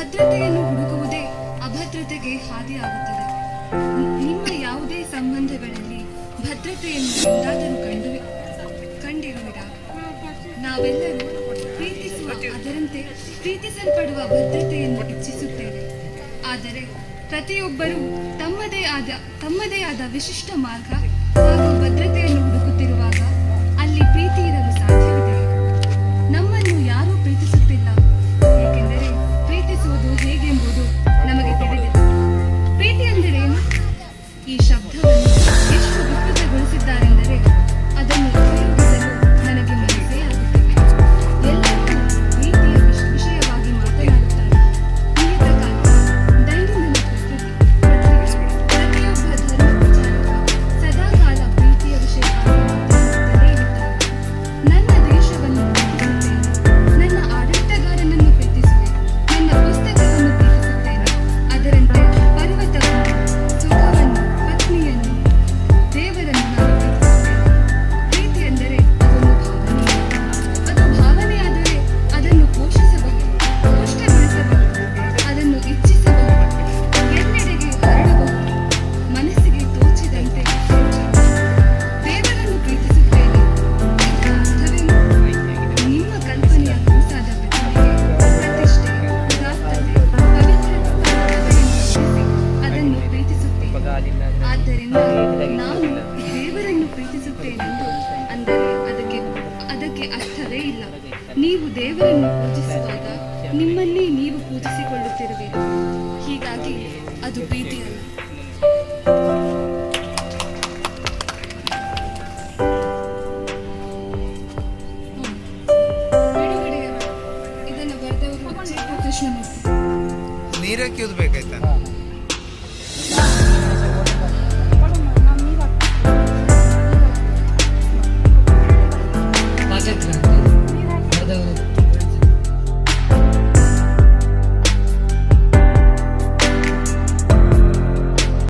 ಭದ್ರತೆಯನ್ನು ಹುಡುಕುವುದೇ ಅಭದ್ರತೆಗೆ ಹಾದಿಯಾಗುತ್ತದೆ. ನಿಮ್ಮ ಯಾವುದೇ ಸಂಬಂಧಗಳಲ್ಲಿ ಭದ್ರತೆಯನ್ನು ಎಂದಾದರೂ ಕಂಡು ಕಂಡಿರುವಿರಾ? ನಾವೆಲ್ಲರೂ ಪ್ರೀತಿಸುವ ಅದರಂತೆ ಪ್ರೀತಿಸಲ್ಪಡುವ ಭದ್ರತೆಯನ್ನು ಇಚ್ಛಿಸುತ್ತೇವೆ. ಆದರೆ ಪ್ರತಿಯೊಬ್ಬರೂ ತಮ್ಮದೇ ಆದ ತಮ್ಮದೇ ಆದ ವಿಶಿಷ್ಟ ಮಾರ್ಗ ಹಾಗೂ ಆದ್ದರಿಂದ ನಾವು ದೇವರನ್ನು ಪ್ರೀತಿಸುತ್ತೇನೆಂದು ಅಂದರೆ. ಅದಕ್ಕೆ ಅದಕ್ಕೆ ಅರ್ಥವೇ ಇಲ್ಲ. ನೀವು ದೇವರನ್ನು ಪೂಜಿಸುವಾಗ ನಿಮ್ಮಲ್ಲಿ ನೀವು ಪೂಜಿಸಿಕೊಳ್ಳುತ್ತಿರುವಿರಿ. ಹೀಗಾಗಿ ಅದು ಪ್ರೀತಿಯಲ್ಲ. ಕೃಷ್ಣಮೂರ್ತಿ ನೀರಕ್ಕೆ ಬೇಕಾಯ್ತಾ